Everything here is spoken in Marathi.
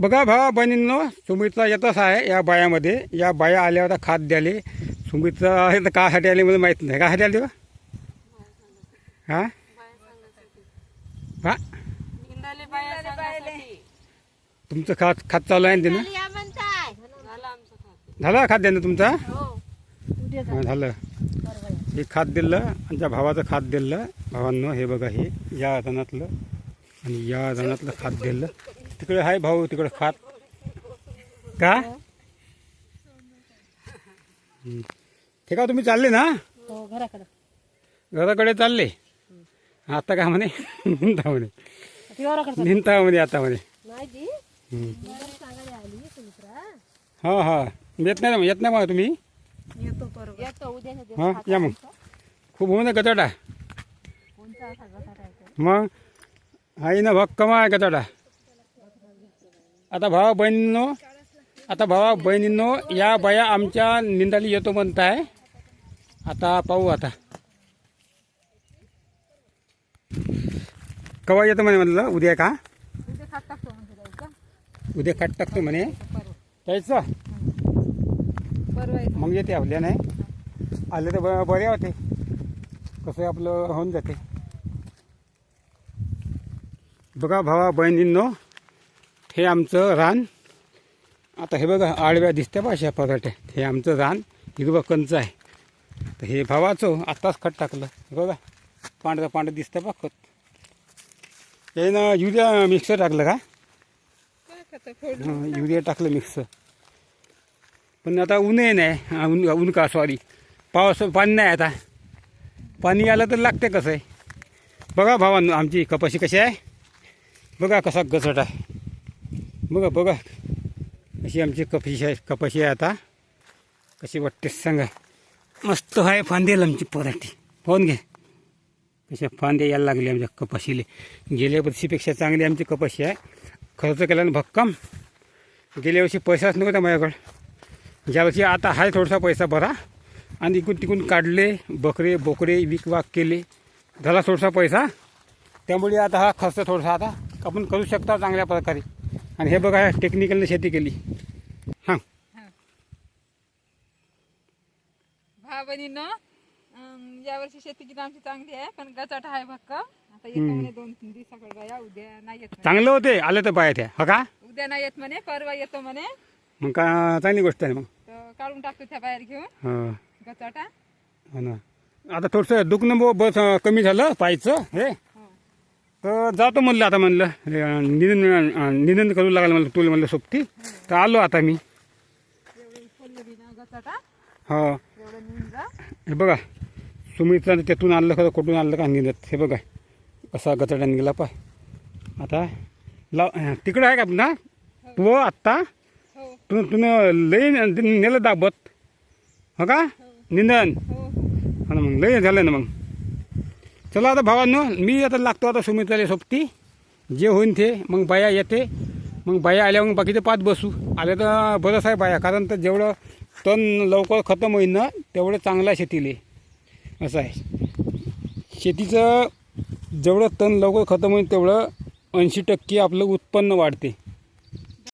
बघा भावा बहिणींनो सुमितचा येतच आहे या बायामध्ये. या बाया आल्या होत्या खाद द्याले सुमितचा आहे तर कासाठी आले मला माहीत नाही. कासाठी आले हा? हा? बाया सांगासाठी. तुमचं खात खात चालू आहे ना झालं आमचं खाते. झालं खात द्यानं तुमचा? हो. हा, झालं. हे खात दिलं आणि त्या भावाचं खात दिलं भावांनो हे बघा हे या रानातलं आणि या रानातलं खात दिलं. तिकडे आहे भाऊ तिकडे खात. का? हं. ते का तुम्ही चालले ना? हो घराकडं. घराकडे चालले? आता का म्हणे? निंता म्हणे. निंता म्हणे आता म्हणे. हं. सांगायला आली सुमित्रा हा. हा येत नाही ना येत नाही मग तुम्ही? हा या मग. खूप होऊ ना गचाटा कोणता असा गटाटा मग आई ना भक्कम आहे गचाटा आता भावा बहिणींनो आता भावा बहिणींनो या बाया आमच्या निंदाली येतो म्हणताय. आता पाहू आता. कवा येतो म्हणे म्हणलं उद्या का? उद्या खाट टाकतो उद्या टाकतो म्हणे. त्याचं मग येते आपल्या नाही? आले तर ब- बरे होते. कसं आपलं होऊन जाते. बघा भावा बहिणींनो हे आमचं रान. आता हे बघा आडव्या दिसत्या बा अशा पराठ्या. हे आमचं रान हिरवं कंच आहे. तर हे भावाचं आत्ताच खत टाकलं. हे बघा पांढरं पांढरं दिसतं बा खत. त्यानं युरिया मिक्सर टाकलं का? युरिया टाकलं मिक्सर. पण आता ऊनही नाही ऊन ऊन का सॉरी पावस पाणी नाही आता. पाणी आलं तर लागते कसं आहे? बघा भावांनो आमची कपाशी कशी आहे? बघा कसा गचट आहे. बघा बघा. अशी आमची कपाशी आहे कपाशी आहे आता. कशी वाटते सांगा. मस्त आहे फांदेल आमची पराठी. पाहून घे कशा फांदे यायला लागले आमच्या कपाशीले. गेल्या वर्षीपेक्षा चांगली आमची कपाशी आहे. खर्च केल्यानं भक्कम. गेल्या वर्षी पैसाच नव्हता माझ्याकडं. ज्यावर्षी आता आहे थोडासा पैसा बरा आणि इकडून तिकडून काढले बकरे बोकडे विक वाक केले. झाला थोडासा पैसा. त्यामुळे आता हा खर्च थोडासा आता आपण करू शकता चांगल्या प्रकारे. आणि हे बघा टेक्निकलने शेती केली. हां. भावा बहिणीनं यावर्षी शेती किती आमची चांगली आहे पण गचाट आहे भक्क आता येतो म्हणे दोन तीन दिवसाकडे बाया उद्या नाही येत म्हणे. चांगलं होते आले तर पाया त्या. हो का? उद्या नाही येत म्हणे परवा येतो म्हणे. मग का चांगली गोष्ट आहे मग. तर काढून टाकतो त्या बाहेर घेऊन. हो. गचाटा हो. ना. आता थोडंसं दुखणं बो बस अं, कमी झालं पायचं हे हो. तर जातो म्हणलं आता म्हणलं अं, निंदन करू लागलं म्हणलं तुला म्हणलं सोबती. तर आलो आता मी. हो. हे बघा सुमितला त्यातून आणलं खरं कुठून आणलं का निंदत हे बघा कसा गचडा निघाला पाय आता लाव तिकडं आहे का पुन्हा? तू आत्ता? हो. तू तुनं लई नेलं दाबत. हो का? निंदन हो हो. हो ना मग लय झालं ना मग. चला आता भावांनो मी आता लागतो आता सुमित्राला सोबती. जे होईन ते मग बाया येते. मग बाया आल्या मग बाकीचे पाच बसू. आले तर बरंच आहे बाया कारण तर जेवढं तण लवकर खतम होईन ना तेवढं चांगलं आहे शेतीले. असं आहे. शेतीचं जेवढं तण लवकर खतम होईल तेवढं ऐंशी टक्के आपलं उत्पन्न वाढते.